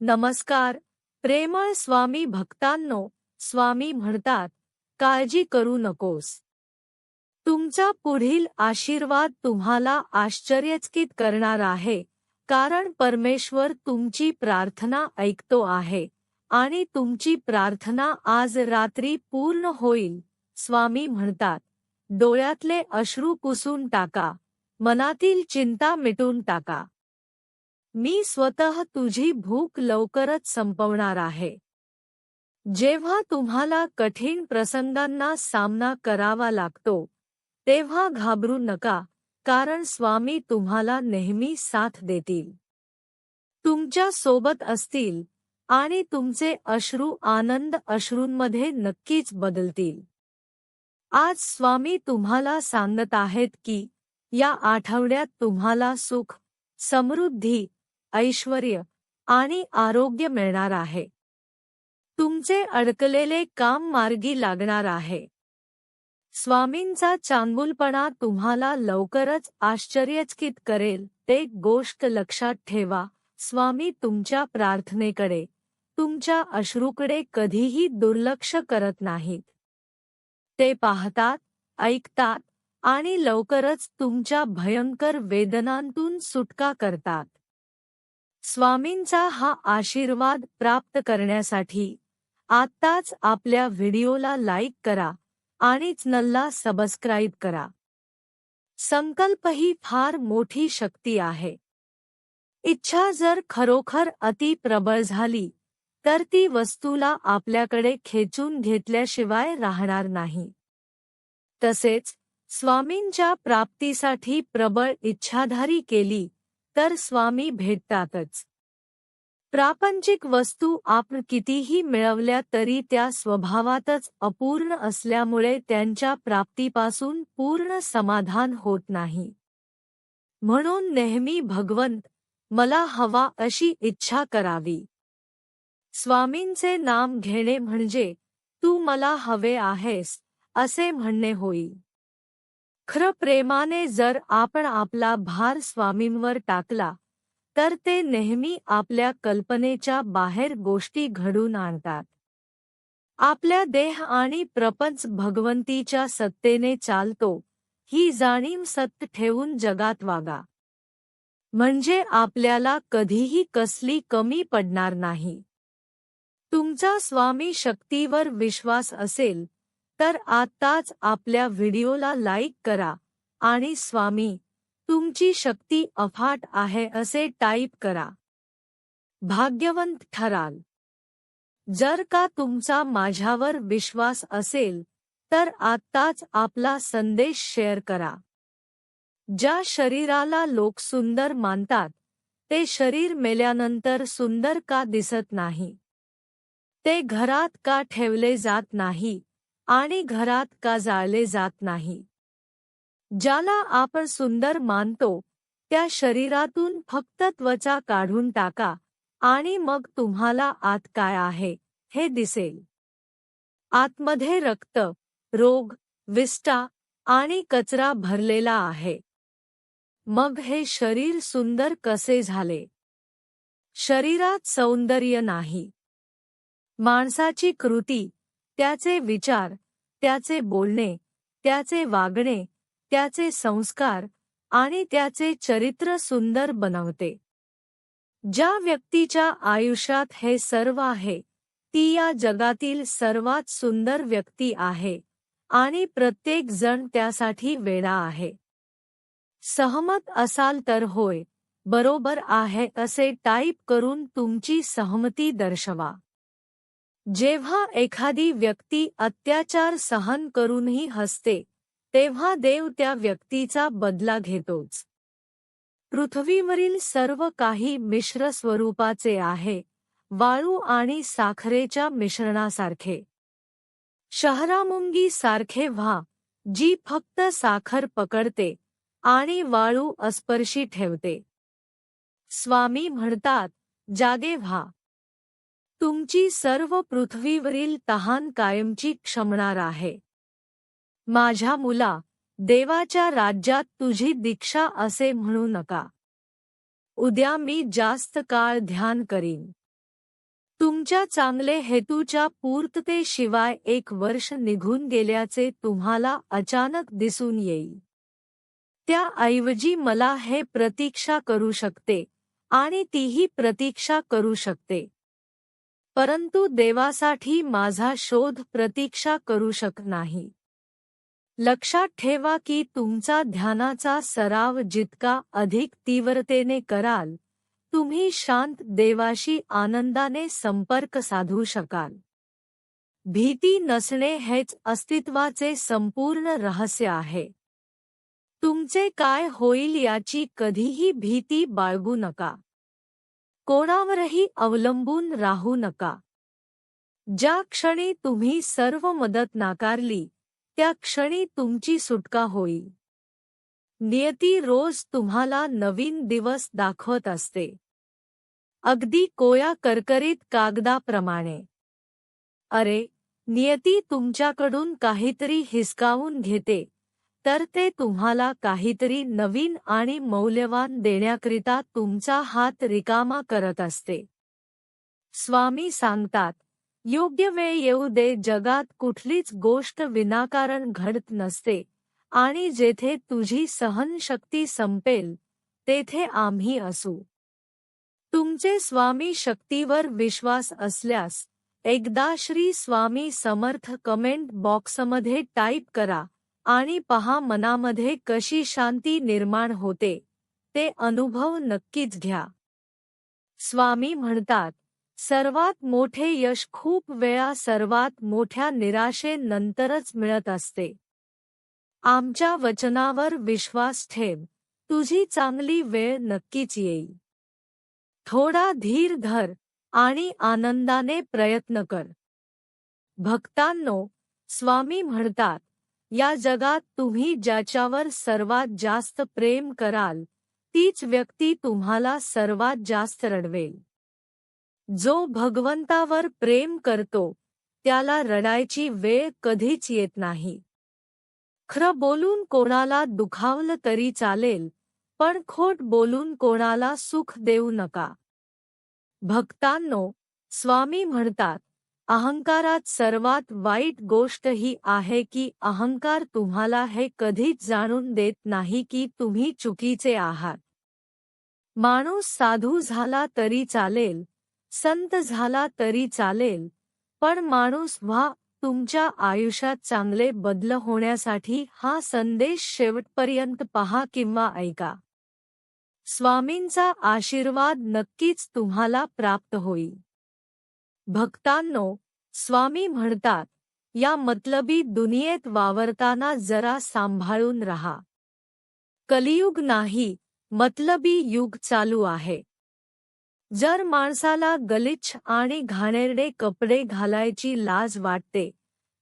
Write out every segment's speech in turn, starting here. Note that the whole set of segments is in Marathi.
नमस्कार. प्रेमळ स्वामी भक्तांनो स्वामी म्हणतात काळजी करू नकोस. तुमचा पुढील आशीर्वाद तुम्हाला आश्चर्यचकित करणार आहे कारण परमेश्वर तुमची प्रार्थना ऐकतो आहे आणि तुमची प्रार्थना आज रात्री पूर्ण होईल. स्वामी म्हणतात डोळ्यातले अश्रू पुसून टाका मनातील चिंता मिटून टाका. मी स्वतः तुझी भूक लवकरच संपवणार आहे. जेव्हा तुम्हाला कठीण प्रसंगांना सामना करावा लागतो तेव्हा घाबरू नका कारण स्वामी तुम्हाला नेहमी साथ देतील. तुमच्यासोबत असतील आणि तुमचे अश्रू आनंद अश्रूंमध्ये नक्कीच बदलतील. आज स्वामी तुम्हाला सांगत आहेत की या आठवड्यात तुम्हाला सुख समृद्धी ऐश्वर आणि आरोग्य मिळणार आहे. तुमचे अडकलेले काम मार्गी लागणार आहे. स्वामींचा चांगुलपणा तुम्हाला लवकरच आश्चर्यचकित करेल. ते गोष्ट लक्षात ठेवा. स्वामी तुमच्या प्रार्थनेकडे तुमच्या अश्रूकडे कधीही दुर्लक्ष करत नाहीत. ते पाहतात ऐकतात आणि लवकरच तुमच्या भयंकर वेदनांतून सुटका करतात. स्वामींचा हा आशीर्वाद प्राप्त करण्यासाठी आत्ताच आपल्या व्हिडिओला लाईक करा आणि चॅनलला सबस्क्राईब करा. संकल्प ही फार मोठी शक्ती आहे. इच्छा जर खरोखर अति प्रबळ झाली तर ती वस्तूला आपल्याकडे खेचून घेतल्याशिवाय राहणार नाही. तसेच स्वामींच्या प्राप्तीसाठी प्रबळ इच्छाधारी केली तर स्वामी भेटतातच. प्रापंचिक वस्तू आपण कितीही मिळवल्या तरी त्या स्वभावातच अपूर्ण असल्यामुळे त्यांच्या प्राप्तीपासून पूर्ण समाधान होत नाही. म्हणून नेहमी भगवंत मला हवा अशी इच्छा करावी. स्वामींचे नाम घेणे म्हणजे तू मला हवे आहेस असे म्हणणे होईल खरं प्रेमाने जर आपण आपला भार स्वामींवर टाकला तर ते नेहमी आपल्या कल्पनेच्या बाहेर गोष्टी घडून आणतात. आपल्या देह आणि प्रपंच भगवंतीच्या सत्तेने चालतो ही जाणीव सत्य ठेवून जगात वागा. म्हणजे आपल्याला कधीही कसली कमी पडणार नाही. तुमचा स्वामी शक्तीवर विश्वास असेल तर आत्ताच आपल्या व्हिडिओला लाईक करा. आणि स्वामी तुमची शक्ती अफाट आहे असे टाईप करा. भाग्यवंत ठराल. जर का तुमचा माझ्यावर विश्वास असेल तर आत्ताच आपला संदेश शेअर करा. ज्या शरीराला लोक सुंदर मानतात ते शरीर मेल्यानंतर सुंदर का दिसत नाही? ते घरात का ठेवले जात नाही? आणि घरात का जाळले जात नाही. ज्याला आपण सुंदर मानतो त्या शरीरातून फक्त त्वचा काढून टाका आणि मग तुम्हाला आत काय आहे हे दिसेल. आतमध्ये रक्त रोग विष्टा आणि कचरा भरलेला आहे. मग हे शरीर सुंदर कसे झाले? शरीरात सौंदर्य नाही. माणसाची कृती त्याचे विचार त्याचे बोलणे त्याचे वागणे त्याचे संस्कार आणि त्याचे चरित्र सुंदर बनवते. ज्या व्यक्तीच्या आयुष्यात हे सर्व आहे ती या जगातील सर्वात सुंदर व्यक्ती आहे आणि प्रत्येक जण त्यासाठी वेडा आहे. सहमत असाल तर होय बरोबर आहे असे टाईप करून तुमची सहमती दर्शवा. जेव्हा एखादी व्यक्ती अत्याचार सहन करूनही हसते तेव्हा देव त्या व्यक्तीचा बदला घेतोच. पृथ्वीवरील सर्व काही मिश्र स्वरूपाचे आहे वाळू आणि साखरेच्या मिश्रणासारखे. शहरामुंगी सारखे व्हा जी फक्त साखर पकडते आणि वाळू अस्पर्शी ठेवते. स्वामी म्हणतात जागे व्हा. तुमची सर्व पृथ्वीवरील तहान कायमची क्षमणार आहे. माझ्या मुला देवाच्या राज्यात तुझी दीक्षा असे म्हणू नका. उद्या मी जास्त काळ ध्यान करीन. तुमच्या चांगले हेतूच्या पूर्ततेशिवाय एक वर्ष निघून गेल्याचे तुम्हाला अचानक दिसून येईल. त्याऐवजी मला हे प्रतीक्षा करू शकते आणि तीही प्रतीक्षा करू शकते. परंतु देवासाठी माझा शोध प्रतीक्षा करू शक नाही. लक्षात ठेवा की तुमचा ध्यानाचा सराव जितका अधिक तीव्रतेने कराल तुम्ही शांत देवाशी आनंदाने संपर्क साधू शकाल. भीती नसणे हेच अस्तित्वाचे संपूर्ण रहस्य आहे. तुमचे काय होईल याची कधीही भीती बाळगू नका. कोणावरही अवलंबून राहू नका. ज्या क्षणी तुम्ही सर्व मदत नाकारली त्या क्षणी तुमची सुटका होईल. नियती रोज तुम्हाला नवीन दिवस दाखवत असते. अगदी कोया करकरीत कागदाप्रमाणे. अरे नियती तुमच्याकडून काहीतरी हिसकावून घेते. तर ते तुम्हाला काहीतरी नवीन आणि मौल्यवान देण्याकरिता तुमचा हात रिकामा करत असते. स्वामी सांगतात योग्य वेळ येऊ दे जगात कुठलीच गोष्ट विनाकारण घडत नसते आणि जेथे तुझी सहनशक्ती संपेल तेथे आम्ही असू. तुमचे स्वामी शक्तीवर विश्वास असल्यास एकदा श्री स्वामी समर्थ कमेंट बॉक्समध्ये टाईप करा आणि पहा मनामध्ये कशी शांती निर्माण होते. ते अनुभव नक्कीच घ्या. स्वामी म्हणतात सर्वात मोठे यश खूप वेळा सर्वात मोठ्या निराशेनंतरच मिळत असते. आमच्या वचनावर विश्वास ठेव तुझी चांगली वेळ नक्कीच येईल. थोडा धीर धर आणि आनंदाने प्रयत्न कर. भक्तांनो स्वामी म्हणतात या जगात तुम्ही ज्याच्यावर सर्वात जास्त प्रेम कराल तीच व्यक्ती तुम्हाला सर्वात जास्त रडवेल. जो भगवंतावर प्रेम करतो त्याला रडायची वेळ कधीच येत नाही. खरं बोलून कोणाला दुखावलं तरी चालेल पण खोट बोलून कोणाला सुख देऊ नका. भक्तांनो स्वामी म्हणतात अहंकारात सर्वात वाईट गोष्ट ही आहे की अहंकार तुम्हाला हे कधीच जाणून देत नाही की तुम्ही चुकीचे आहात. माणूस साधू झाला तरी चालेल संत झाला तरी चालेल पण माणूस व्हा तुमच्या आयुष्यात चांगले बदल होण्यासाठी हा संदेश शेवटपर्यंत पहा किंवा ऐका. स्वामींचा आशीर्वाद नक्कीच तुम्हाला प्राप्त होईल. भक्तांनो स्वामी म्हणतात या मतलबी दुनियेत वावरताना जरा सांभाळून रहा. कलियुग नाही मतलबी युग चालू आहे. जर माणसाला गलिच्छ आणि घाणेरडे कपडे घालायची लाज वाटते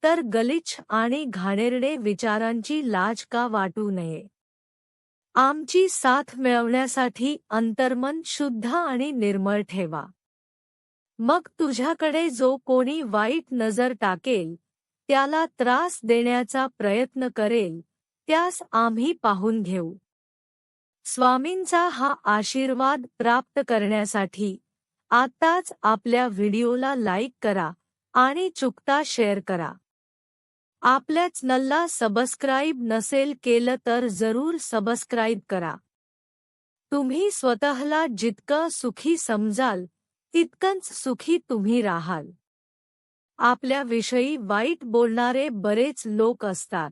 तर गलिच्छ आणि घाणेरडे विचारांची लाज का वाटू नये? आमची साथ मिळवण्यासाठी अंतर्मन शुद्ध आणि निर्मळ ठेवा. मग तुझ्याकडे जो कोणी वाईट नजर टाकेल त्याला त्रास देण्याचा प्रयत्न करेल त्यास आम्ही पाहून घेऊ. स्वामींचा हा आशीर्वाद प्राप्त करण्यासाठी आताच आपल्या व्हिडिओला लाईक करा आणि चुकता शेअर करा. आपल्या चॅनलला सबस्क्राईब नसेल केलं तर जरूर सबस्क्राईब करा. तुम्ही स्वतःला जितकं सुखी समजाल तितकंच सुखी तुम्ही राहाल. आपल्याविषयी वाईट बोलणारे बरेच लोक असतात.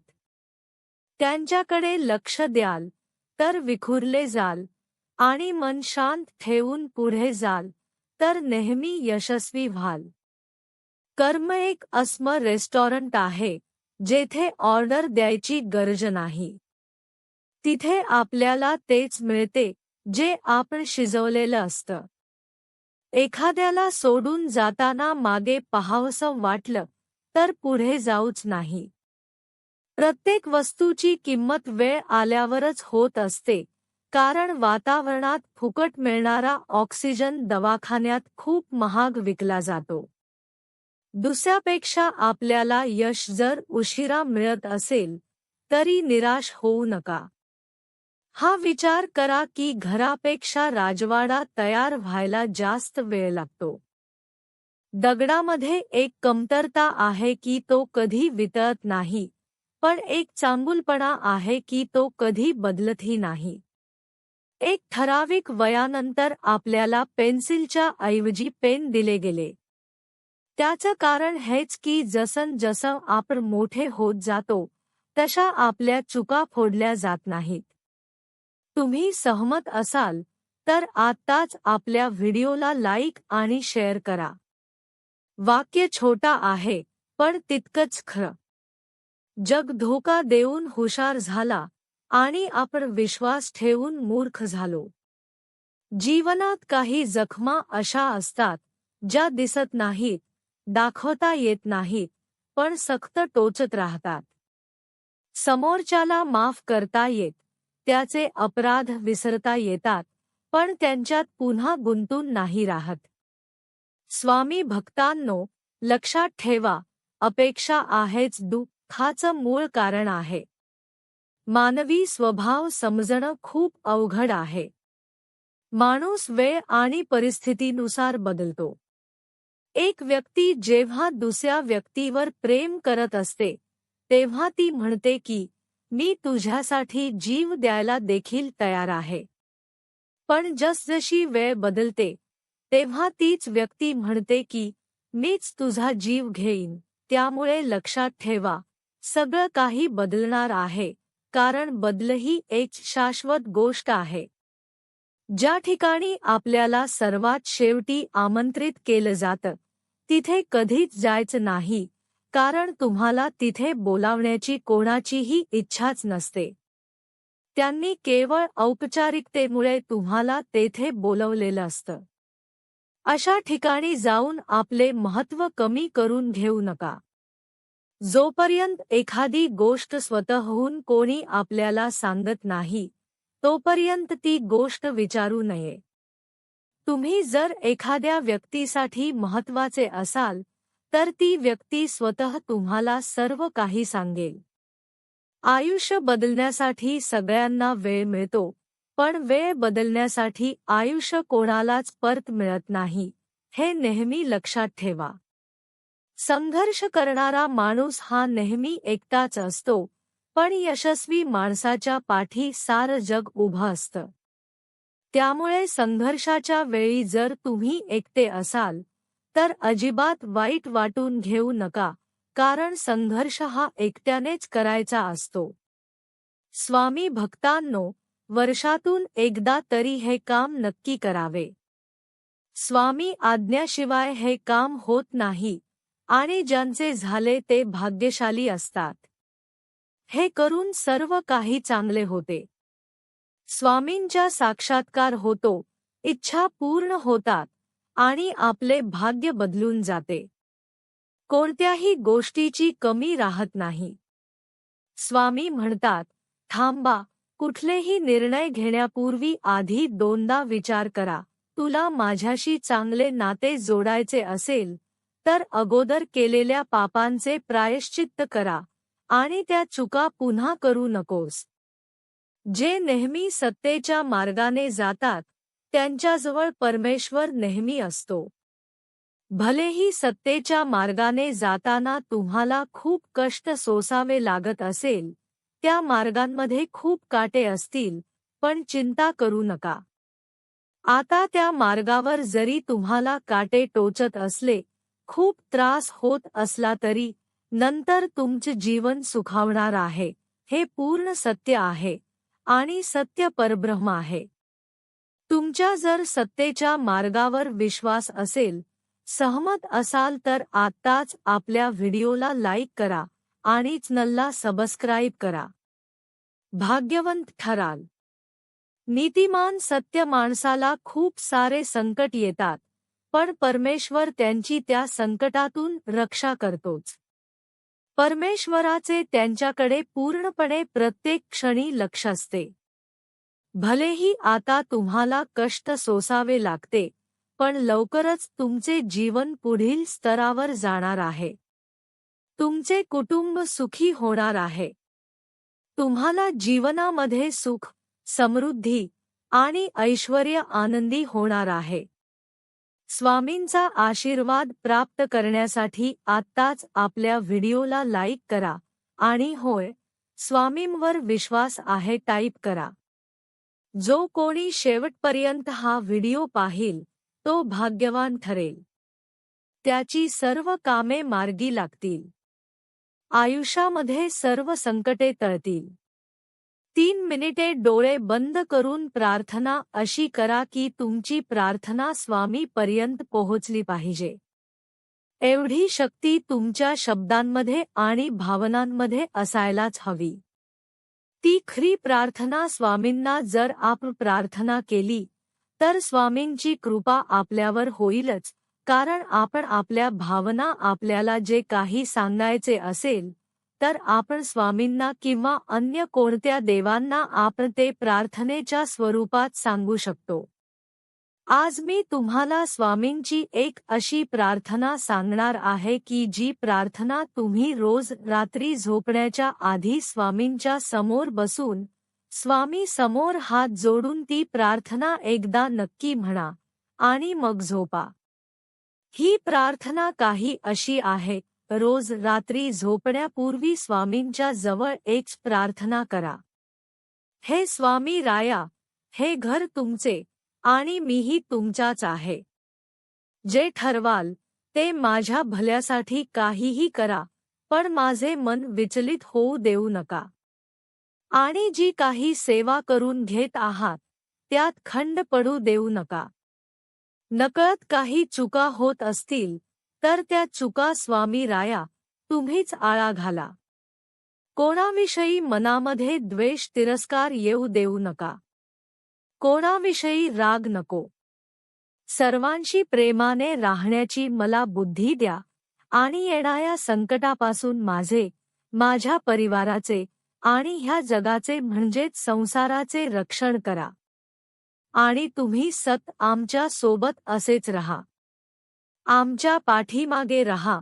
त्यांच्याकडे लक्ष द्याल तर विखुरले जाल आणि मन शांत ठेवून पुढे जाल तर नेहमी यशस्वी व्हाल. कर्म एक अस्म रेस्टॉरंट आहे जेथे ऑर्डर द्यायची गरज नाही. तिथे आपल्याला तेच मिळते जे आपण शिजवलेलं असतं. एखाद्याला सोडून जाताना मागे पहावसं वाटलं तर पुढे जाऊच नाही. प्रत्येक वस्तूची किंमत वेळ आल्यावरच होत असते कारण वातावरणात फुकट मिळणारा ऑक्सिजन दवाखान्यात खूप महाग विकला जातो. दुसऱ्यापेक्षा आपल्याला यश जर उशिरा मिळत असेल तरी निराश होऊ नका. हा विचार करा की घरापेक्षा राजवाडा तयार व्हायला जास्त वेळ लागतो. दगडामध्ये एक कमतरता आहे की तो कधी वितळत नाही पण एक चांगुलपणा आहे की तो कधी बदलतही नाही. एक ठराविक वयानंतर आपल्याला पेन्सिलच्या ऐवजी पेन दिले गेले. त्याचं कारण हेच की जसन जसं आपण मोठे होत जातो तशा आपल्या चुका फोडल्या जात नाहीत. तुम्ही सहमत असाल तर आत्ताच आपल्या व्हिडिओला लाईक आणि शेअर करा. वाक्य छोटा आहे पण तितकंच खरं. जग धोका देऊन हुशार झाला आणि आपण विश्वास ठेवून मूर्ख झालो. जीवनात काही जखमा अशा असतात ज्या दिसत नाहीत दाखवता येत नाहीत पण सक्त टोचत राहतात. समोरच्याला माफ करता येत त्याचे अपराध विसरता येतात पण त्यांच्यात पुन्हा गुंतून नाही राहत. स्वामी भक्तांनो लक्षात ठेवा अपेक्षा आहेच दुःखाचं मूळ कारण आहे. मानवी स्वभाव समजणं खूप अवघड आहे. माणूस वेळ आणि परिस्थितीनुसार बदलतो. एक व्यक्ती जेव्हा दुसऱ्या व्यक्तीवर प्रेम करत असते तेव्हा ती म्हणते की मी तुझ्यासाठी जीव द्यायला देखील तयार आहे. पण जसजशी वेळ बदलते तेव्हा तीच व्यक्ती म्हणते की मीच तुझा जीव घेईन. त्यामुळे लक्षात ठेवा सगळं काही बदलणार आहे कारण बदल ही एक शाश्वत गोष्ट आहे. ज्या ठिकाणी आपल्याला सर्वात शेवटी आमंत्रित केलं जातं तिथे कधीच जायचं नाही. कारण तुम्हाला तिथे बोलावण्याची कोणाचीही इच्छाच नसते. त्यांनी केवळ औपचारिकतेमुळे तुम्हाला तेथे बोलवलेलं असतं. अशा ठिकाणी जाऊन आपले महत्त्व कमी करून घेऊ नका. जोपर्यंत एखादी गोष्ट स्वतःहून कोणी आपल्याला सांगत नाही तोपर्यंत ती गोष्ट विचारू नये. तुम्ही जर एखाद्या व्यक्तीसाठी महत्त्वाचे असाल तर ती व्यक्ती स्वतः तुम्हाला सर्व काही सांगेल. आयुष्य बदलण्यासाठी सगळ्यांना वेळ मिळतो पण वेळ बदलण्यासाठी आयुष्य कोणालाच परत मिळत नाही हे नेहमी लक्षात ठेवा. संघर्ष करणारा माणूस हा नेहमी एकटाच असतो पण यशस्वी माणसाच्या पाठी सारं जग उभं असतं. त्यामुळे संघर्षाच्या वेळी जर तुम्ही एकटे असाल तर अजिबात वाईट वाटून घेऊ नका कारण संघर्ष हा एकट्यानेच करायचा असतो. स्वामी भक्तांनो वर्षातून एकदा तरी हे काम नक्की करावे. स्वामी आज्ञाशिवाय हे काम होत नाही आणि ज्यांचे झाले ते भाग्यशाली असतात. हे करून सर्व काही चांगले होते. स्वामींच्या साक्षात्कार होतो इच्छा पूर्ण होतात. आणि आपले भाग्य बदलून जाते. कोणत्याही गोष्टीची कमी राहत नाही. स्वामी म्हणतात थांबा कुठलेही निर्णय घेण्यापूर्वी आधी दोनदा विचार करा. तुला माझ्याशी चांगले नाते जोडायचे असेल तर अगोदर केलेल्या पापांचे प्रायश्चित्त करा आणि त्या चुका पुन्हा करू नकोस. जे नेहमी सत्तेच्या मार्गाने जातात त्यांच्याजवळ परमेश्वर नेहमी असतो. भलेही सत्तेच्या मार्गाने जाताना तुम्हाला खूप कष्ट सोसावे लागत असेल त्या मार्गांमध्ये खूप काटे असतील पण चिंता करू नका. आता त्या मार्गावर जरी तुम्हाला काटे टोचत असले खूप त्रास होत असला तरी नंतर तुमचे जीवन सुखावणार आहे हे पूर्ण सत्य आहे आणि सत्य परब्रह्म आहे. तुमच्या जर सत्तेच्या मार्गावर विश्वास असेल सहमत असाल तर आत्ताच आपल्या व्हिडिओला लाईक करा आणि चॅनलला सबस्क्राईब करा. भाग्यवंत ठराल. नीतिमान सत्य माणसाला खूप सारे संकट येतात पण परमेश्वर त्यांची त्या संकटातून रक्षा करतोच. परमेश्वराचे त्यांच्याकडे पूर्णपणे प्रत्येक क्षणी लक्ष असते. भलेही आता तुम्हाला कष्ट सोसावे लागते पण लवकरच तुमचे जीवन पुढील स्तरावर जाणार आहे. तुमचे कुटुंब सुखी होणार आहे. तुम्हाला जीवनामध्ये सुख समृद्धी आणि ऐश्वर आनंदी होणार आहे. स्वामींचा आशीर्वाद प्राप्त करण्यासाठी आत्ताच आपल्या व्हिडिओला लाईक करा आणि होय स्वामींवर विश्वास आहे टाईप करा. जो कोणी शेवटपर्यंत हा व्हिडिओ पाहिल तो भाग्यवान ठरेल. त्याची सर्व कामे मार्गी लागतील. आयुष्यामध्ये सर्व संकटे तळतील. तीन मिनिटे डोळे बंद करून प्रार्थना अशी करा की तुमची प्रार्थना स्वामीपर्यंत पोहोचली पाहिजे. एवढी शक्ती तुमच्या शब्दांमध्ये आणि भावनांमध्ये असायलाच हवी. ती खरी प्रार्थना स्वामींना जर आप प्रार्थना केली तर स्वामींची कृपा आपल्यावर होईलच. कारण आपण आपल्या भावना आपल्याला जे काही सांगायचे असेल तर आपण स्वामींना किंवा अन्य कोणत्या देवांना आपण ते प्रार्थनेच्या स्वरूपात सांगू शकतो. आज मी तुम्हाला स्वामींची एक अशी प्रार्थना सांगणार आहे की जी प्रार्थना तुम्ही रोज रात्री झोपण्याच्या आधी स्वामींच्या समोर बसून स्वामी समोर हात जोडून ती प्रार्थना एकदा नक्की म्हणा आणि मग झोपा. ही प्रार्थना काही अशी आहे रोज रात्री झोपण्यापूर्वी स्वामींच्या जवळ एक प्रार्थना करा. हे स्वामी राया हे घर तुमचे आणि मीही तुमचाच आहे. जे ठरवाल ते माझ्या भल्यासाठी काहीही करा पण माझे मन विचलित होऊ देऊ नका. आणि जी काही सेवा करून घेत आहात त्यात खंड पडू देऊ नका. नकळत काही चुका होत असतील तर त्या चुका स्वामी राया तुम्हीच आळा घाला. कोणाविषयी मनामध्ये द्वेष तिरस्कार येऊ देऊ नका. कोणाविषयी राग नको. सर्वांशी प्रेमाने राहण्याची मला बुद्धी द्या आणि येणाऱ्या संकटापासून माझे माझ्या परिवाराचे आणि ह्या जगाचे म्हणजेच संसाराचे रक्षण करा. आणि तुम्ही सत आमच्यासोबत असेच रहा. आमच्या पाठीमागे रहा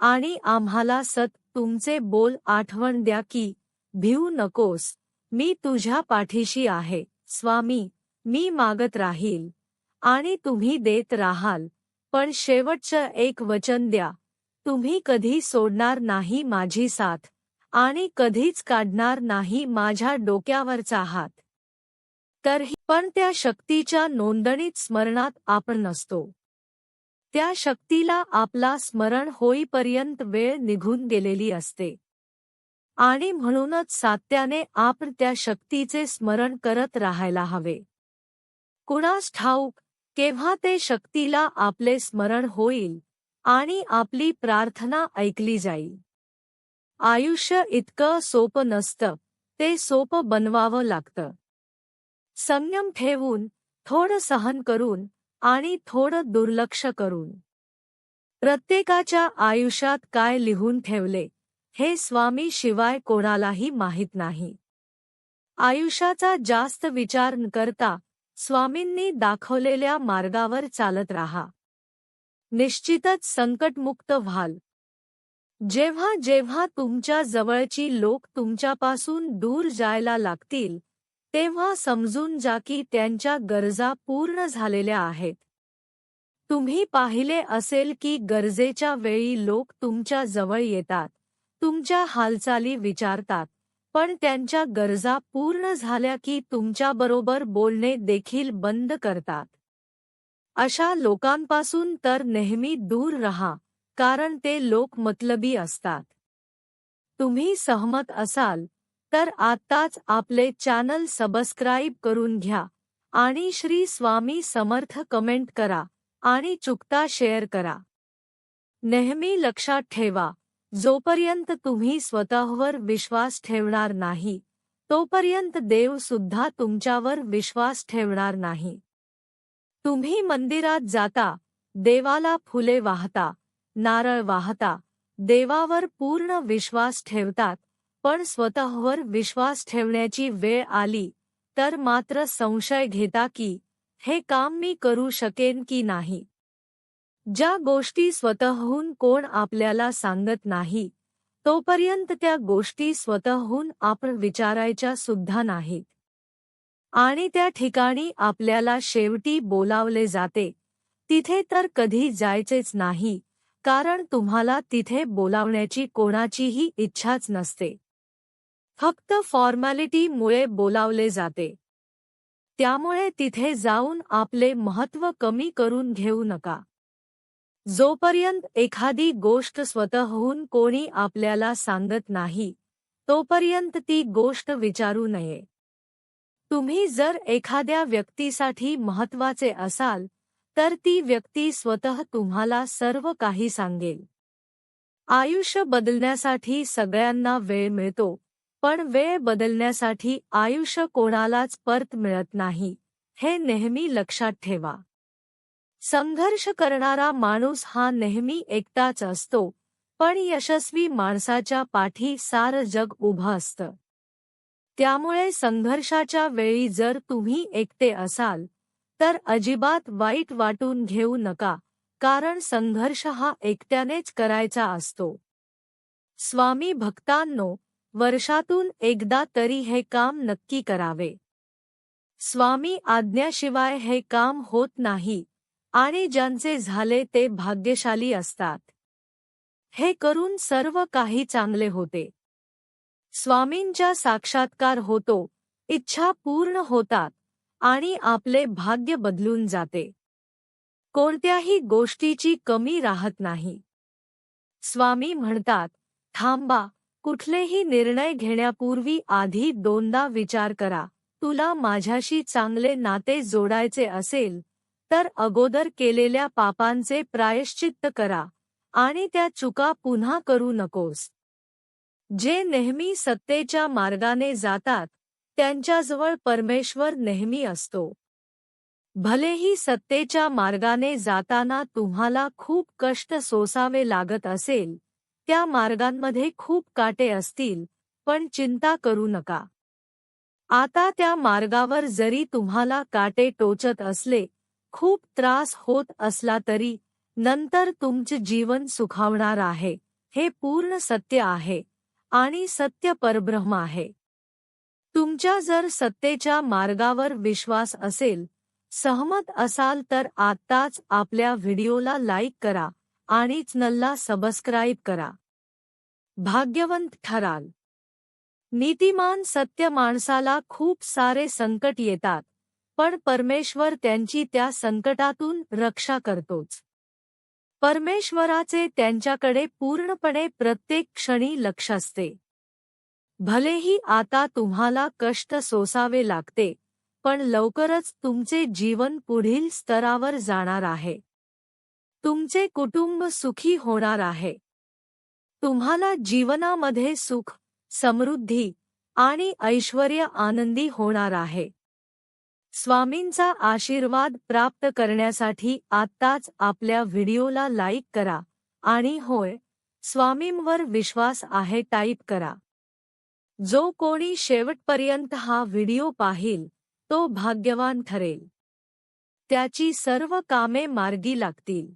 आणि आम्हाला सत तुमचे बोल आठवण द्या की भिऊ नकोस मी तुझ्या पाठीशी आहे स्वामी मी मागत राहील आणि तुम्ही देत राहाल. पण शेवटचं एक वचन द्या. तुम्ही कधी सोडणार नाही माझी साथ आणि कधीच काढणार नाही माझ्या डोक्यावरचा हात तरही पण त्या शक्तीच्या नोंदणीत स्मरणात आपण नसतो. त्या शक्तीला आपला स्मरण होईपर्यंत वेळ निघून गेलेली असते. आणि म्हणूनच सात्याने आपण त्या शक्तीचे स्मरण करत राहायला हवे. कुणास ठाऊक केव्हा ते शक्तीला आपले स्मरण होईल आणि आपली प्रार्थना ऐकली जाईल. आयुष्य इतकं सोपं नसतं ते सोपं बनवावं लागतं. संयम ठेवून थोडं सहन करून आणि थोडं दुर्लक्ष करून. प्रत्येकाच्या आयुष्यात काय लिहून ठेवले हे स्वामी शिवाय कोणालाही माहीत नाही. आयुष्याचा जास्त विचार न करता स्वामींनी दाखवलेल्या मार्गावर चालत राहा. निश्चितच संकटमुक्त व्हाल. जेव्हा जेव्हा तुमच्या जवळची लोक तुमच्यापासून दूर जायला लागतील तेव्हा समजून जा की त्यांच्या गरजा पूर्ण झालेल्या आहेत. तुम्ही पाहिले असेल की गरजेच्या वेळी लोक तुमच्या जवळ येतात तुमच्या हालचाली विचारतात. पण त्यांच्या गरजा पूर्ण झाल्या की तुमच्याबरोबर बोलणे देखील बंद करतात. अशा लोकांपासून तर नेहमी दूर रहा कारण ते लोक मतलबी असतात. तुम्ही सहमत असाल तर आत्ताच आपले चॅनल सबस्क्राईब करून घ्या आणि श्री स्वामी समर्थ कमेंट करा आणि चुकता शेअर करा. नेहमी लक्षात ठेवा जोपर्यंत तुम्ही स्वतःवर विश्वास ठेवणार नाही तोपर्यंत देव सुद्धा तुमच्यावर विश्वास ठेवणार नाही. तुम्ही मंदिरात जाता देवाला फुले वाहता नारळ वाहता देवावर पूर्ण विश्वास ठेवतात पण स्वतःवर विश्वास ठेवण्याची वेळ आली तर मात्र संशय घेता की हे काम मी करू शकेन की नाही. ज्या गोष्टी स्वतःहून कोण आपल्याला सांगत नाही तोपर्यंत त्या गोष्टी स्वतःहून आपण विचारायच्या सुद्धा नाहीत. आणि त्या ठिकाणी आपल्याला शेवटी बोलावले जाते तिथे तर कधी जायचेच नाही कारण तुम्हाला तिथे बोलावण्याची कोणाचीही इच्छाच नसते. फक्त फॉर्मॅलिटीमुळे बोलावले जाते. त्यामुळे तिथे जाऊन आपले महत्त्व कमी करून घेऊ नका. जोपर्यंत एखादी गोष्ट स्वतःहून कोणी आपल्याला सांगत नाही तोपर्यंत ती गोष्ट विचारू नये. तुम्ही जर एखाद्या व्यक्तीसाठी महत्त्वाचे असाल तर ती व्यक्ती स्वतः तुम्हाला सर्व काही सांगेल. आयुष्य बदलण्यासाठी सगळ्यांना वेळ मिळतो पण वेळ बदलण्यासाठी आयुष्य कोणालाच परत मिळत नाही हे नेहमी लक्षात ठेवा. संघर्ष करणारा माणूस हा नेहमी एकटाच असतो पण यशस्वी माणसाच्या पाठी सारं जग उभं असतं. त्यामुळे संघर्षाच्या वेळी जर तुम्ही एकटे असाल तर अजिबात वाईट वाटून घेऊ नका कारण संघर्ष हा एकट्यानेच करायचा असतो. स्वामी भक्तांनो वर्षातून एकदा तरी हे काम नक्की करावे. स्वामी आज्ञाशिवाय हे काम होत नाही. आणि ज्यांचे झाले ते भाग्यशाली असतात. हे करून सर्व काही चांगले होते. स्वामींच्या साक्षात्कार होतो इच्छा पूर्ण होतात आणि आपले भाग्य बदलून जाते. कोणत्याही गोष्टीची कमी राहत नाही. स्वामी म्हणतात थांबा कुठलेही निर्णय घेण्यापूर्वी आधी दोनदा विचार करा तुला माझ्याशी चांगले नाते जोडायचे असेल तर अगोदर केलेल्या पापांचे प्रायश्चित्त करा आणि त्या चुका पुन्हा करू नकोस. जे नेहमी सत्तेच्या मार्गाने जातात त्यांच्याजवळ परमेश्वर नेहमी असतो. भलेही सत्तेच्या मार्गाने जाताना तुम्हाला खूप कष्ट सोसावे लागत असेल त्या मार्गांमध्ये खूप काटे असतील पण चिंता करू नका. आता त्या मार्गावर जरी तुम्हाला काटे टोचत असले खूप त्रास होत असला तरी नंतर तुमचे जीवन सुखावणार आहे. हे पूर्ण सत्य आहे आणि सत्य परब्रह्म आहे. तुमच्या जर सत्तेच्या मार्गावर विश्वास असेल सहमत असाल तर आत्ताच आपल्या व्हिडिओला लाईक करा आणि चॅनलला सबस्क्राईब करा. भाग्यवंत ठराल. नीतिमान सत्य माणसाला खूप सारे संकट येतात. पण परमेश्वर त्यांची त्या संकटातून रक्षा करतोच. परमेश्वराचे त्यांच्याकडे पूर्णपणे प्रत्येक क्षणी लक्ष असते. भलेही आता तुम्हाला कष्ट सोसावे लागते पण लवकरच तुमचे जीवन पुढील स्तरावर जाणार आहे. तुमचे कुटुंब सुखी होणार आहे. तुम्हाला जीवनामध्ये सुख समृद्धी आणि ऐश्वर आनंदी होणार आहे. स्वामींचा आशीर्वाद प्राप्त करण्यासाठी आत्ताच आपल्या व्हिडिओला लाईक करा आणि होय स्वामींवर विश्वास आहे टाईप करा. जो कोणी शेवटपर्यंत हा व्हिडिओ पाहिल तो भाग्यवान ठरेल. त्याची सर्व कामे मार्गी लागतील.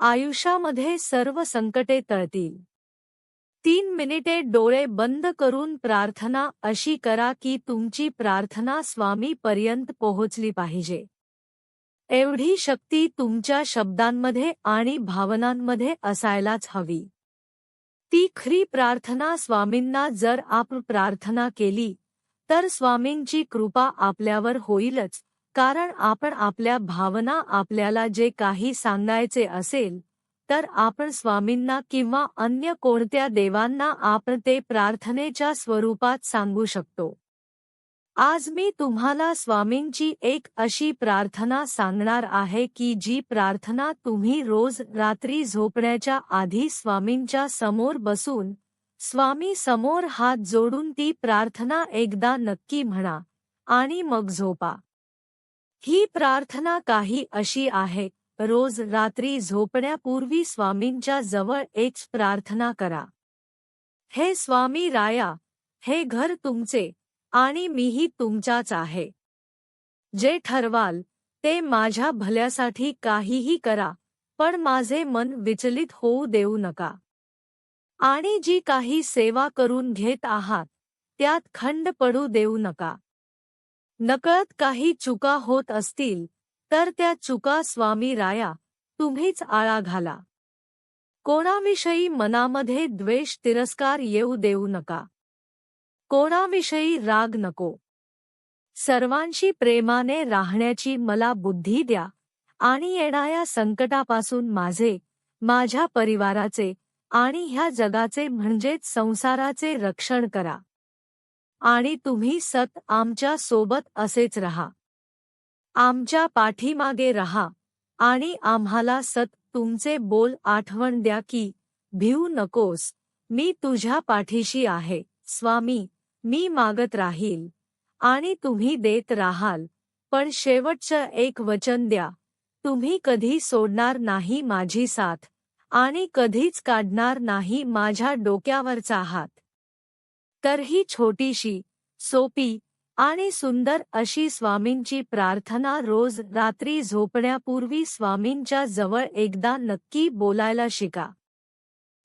आयुष्यामध्ये सर्व संकटे तळतील. तीन मिनिटे डोळे बंद करून प्रार्थना अशी करा की तुमची प्रार्थना स्वामीपर्यंत पोहोचली पाहिजे. एवढी शक्ती तुमच्या शब्दांमध्ये आणि भावनांमध्ये असायलाच हवी. ती खरी प्रार्थना स्वामींना जर आपण प्रार्थना केली तर स्वामींची कृपा आपल्यावर होईलच कारण आपण आपल्या भावना आपल्याला जे काही सांगायचे असेल तर आपण स्वामींना किंवा अन्य कोणत्या देवांना आपण ते प्रार्थनेच्या स्वरूपात सांगू शकतो. आज मी तुम्हाला स्वामींची एक अशी प्रार्थना सांगणार आहे की जी प्रार्थना तुम्ही रोज रात्री झोपण्याच्या आधी स्वामींच्या समोर बसून स्वामी समोर हात जोडून ती प्रार्थना एकदा नक्की म्हणा आणि मग झोपा. ही प्रार्थना काही अशी आहे रोज रात्री झोपण्यापूर्वी स्वामींच्या जवळ एक प्रार्थना करा. हे स्वामी राया हे घर तुमचे आणि मीही तुमचाच आहे. जे ठरवाल ते माझ्या भल्यासाठी काहीही करा पण माझे मन विचलित होऊ देऊ नका. आणि जी काही सेवा करून घेत आहात त्यात खंड पडू देऊ नका. नकळत काही चुका होत असतील तर त्या चुका स्वामी राया तुम्हीच आळा घाला. कोणाविषयी मनामध्ये द्वेष तिरस्कार येऊ देऊ नका. कोणाविषयी राग नको. सर्वांशी प्रेमाने राहण्याची मला बुद्धी द्या आणि येणाऱ्या संकटापासून माझे माझ्या परिवाराचे आणि ह्या जगाचे म्हणजेच संसाराचे रक्षण करा. आणि तुम्ही सत आमच्यासोबत असेच रहा. आमच्या पाठीमागे रहा आणि आम्हाला सत तुमचे बोल आठवण द्या की भिऊ नकोस. मी तुझ्या पाठीशी आहे. स्वामी मी मागत राहील. आणि तुम्ही देत राहाल. पण शेवटचं एक वचन द्या. तुम्ही कधी सोडणार नाही माझी साथ. आणि कधीच काढणार नाही माझ्या डोक्यावरचा हात. तर ही छोटीशी सोपी आणि सुंदर अशी स्वामींची प्रार्थना रोज रात्री झोपण्यापूर्वी स्वामींच्या जवळ एकदा नक्की बोलायला शिका.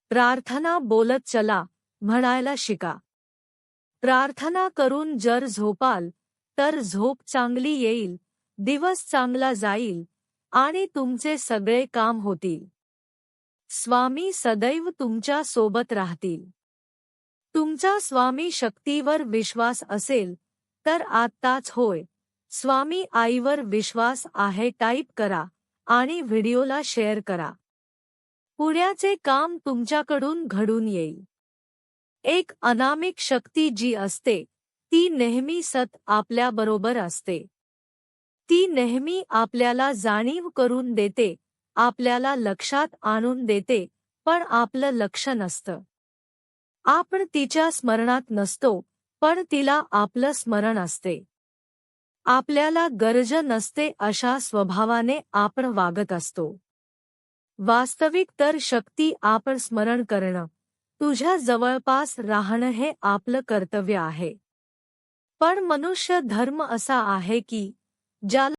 प्रार्थना बोलत चला म्हणायला शिका. प्रार्थना करून जर झोपाल तर झोप चांगली येईल दिवस चांगला जाईल आणि तुमचे सगळे काम होतील. स्वामी सदैव तुमच्यासोबत राहतील. तुमचा स्वामी शक्तीवर विश्वास असेल तर आत्ताच होय. स्वामी आईवर विश्वास आहे टाईप करा आणि व्हिडिओला शेअर करा. पुण्याचे काम तुमच्याकडून घडून येईल. एक अनामिक शक्ती जी असते ती नेहमी सत आपल्याबरोबर असते. ती नेहमी आपल्याला जाणीव करून देते आपल्याला लक्षात आणून देते पण आपलं लक्ष नसतं. आपण तिच्या स्मरणात नसतो पण तिला आपलं स्मरण असते. आपल्याला गरज नसते अशा स्वभावाने आपण वागत असतो. वास्तविक तर शक्ती आपण स्मरण करणं तुझ्या जवळपास राहणं हे आपलं कर्तव्य आहे. पण मनुष्य धर्म असा आहे की ज्याला